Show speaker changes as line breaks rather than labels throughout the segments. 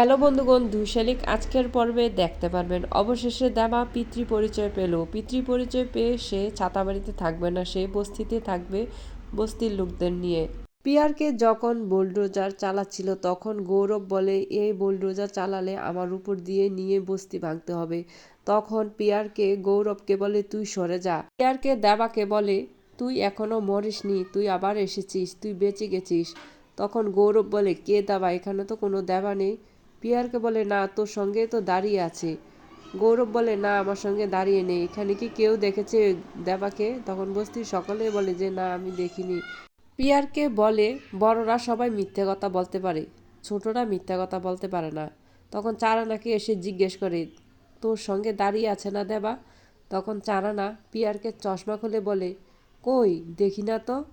Hello বন্ধুগণ দুশালিক আজকের পর্বে দেখতে পারবেন। অবশেষে দেবা পিতৃ পরিচয় পেল। পিতৃ পরিচয় পেয়ে সে ছাতাবাড়িতে থাকবে না, সে বস্তিতে থাকবে বস্তির লোকদের নিয়ে। পিয়ারকে যখন বুলডোজার চালাচ্ছিল, তখন গৌরব বলে এই বুলডোজার চালালে আমার উপর দিয়ে নিয়ে বস্তি ভাঙতে হবে। তখন পিয়ারকে গৌরবকে বলে, তুই সরে যা। পিয়ারকে দেবাকে বলে, তুই এখনও মরিসনি, তুই আবার এসেছিস, তুই বেঁচে গেছিস। তখন গৌরব বলে, কে দেবা এখানে তো কোনো দেবা নেই। পিয়ারকে বলে, না, তোর সঙ্গে তো দাঁড়িয়ে আছে। গৌরব বলে, না, আমার সঙ্গে দাঁড়িয়ে নেই। এখানে কি কেউ দেখেছে দেবাকে? তখন বস্তির সকলে বলে যে, না, আমি দেখিনি। পিয়ারকে বলে, বড়রা সবাই মিথ্যে কথা বলতে পারে, ছোটরা মিথ্যা কথা বলতে পারে না। তখন চারানাকে এসে জিজ্ঞেস করে, তোর সঙ্গে দাঁড়িয়ে আছে না দেবা? তখন চারানা পিয়ারকে চশমা খুলে বলে, কই, দেখি না তো?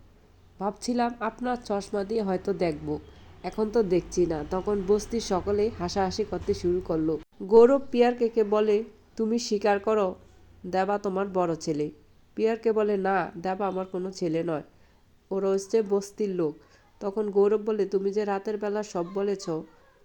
ভাবছিলাম আপনার চশমা দিয়ে হয়তো দেখব। এখন তো দেখছি না। তখন বস্তির সকলে হাসাহাসি করতে শুরু করল। গৌরব পিয়ারকে বলে, তুমি স্বীকার করো, দেবা তোমার বড় ছেলে। পিয়ারকে বলে, না, দেবা আমার কোনো ছেলে নয়। ওরা হচ্ছে বস্তির লোক। তখন গৌরব বলে, তুমি যে রাতের বেলা সব বলেছ,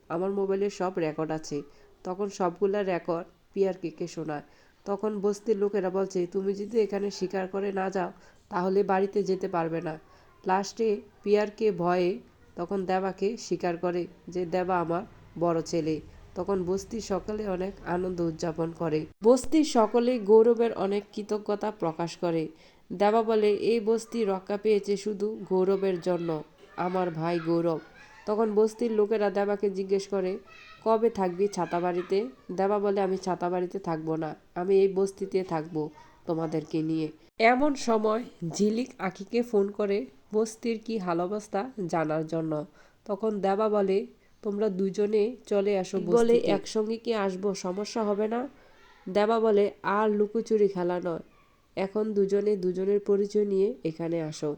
আমার মোবাইলে সব রেকর্ড আছে। তখন সবগুলা রেকর্ড পিয়ারকে শোনায়। তখন বস্তির লোকেরা বলছে, তুমি যদি এখানে স্বীকার করে না যাও, তাহলে বাড়িতে যেতে পারবে না। লাস্টে পিয়ারকে ভয়ে তখন দেবাকে স্বীকার করে যে দেবা আমার বড় ছেলে। তখন বস্তির সকলে অনেক আনন্দ উদযাপন করে। বস্তির সকলেই গৌরবের অনেক কৃতজ্ঞতা প্রকাশ করে। দেবা বলে, এই বস্তি রক্ষা পেয়েছে শুধু গৌরবের জন্য, আমার ভাই গৌরব। তখন বস্তির লোকেরা দেবাকে জিজ্ঞেস করে, কবে থাকবি ছাতাবাড়িতে? দেবা বলে, আমি ছাতাবাড়িতে থাকব না, আমি এই বস্তিতে থাকব তোমাদেরকে নিয়ে। এমন সময় ঝিলিক আখিকে ফোন করে বস্তির কি হাল অবস্থা জানার জন্য। তখন দেবা বলে তোমরা দুজনে চলে আসো বলে একসঙ্গে কি আসব? সমস্যা হবে না? দেবা বলে আর লুকোচুরি খেলা নয়। এখন দুজনে দুজনের পরিচয় নিয়ে এখানে আসো।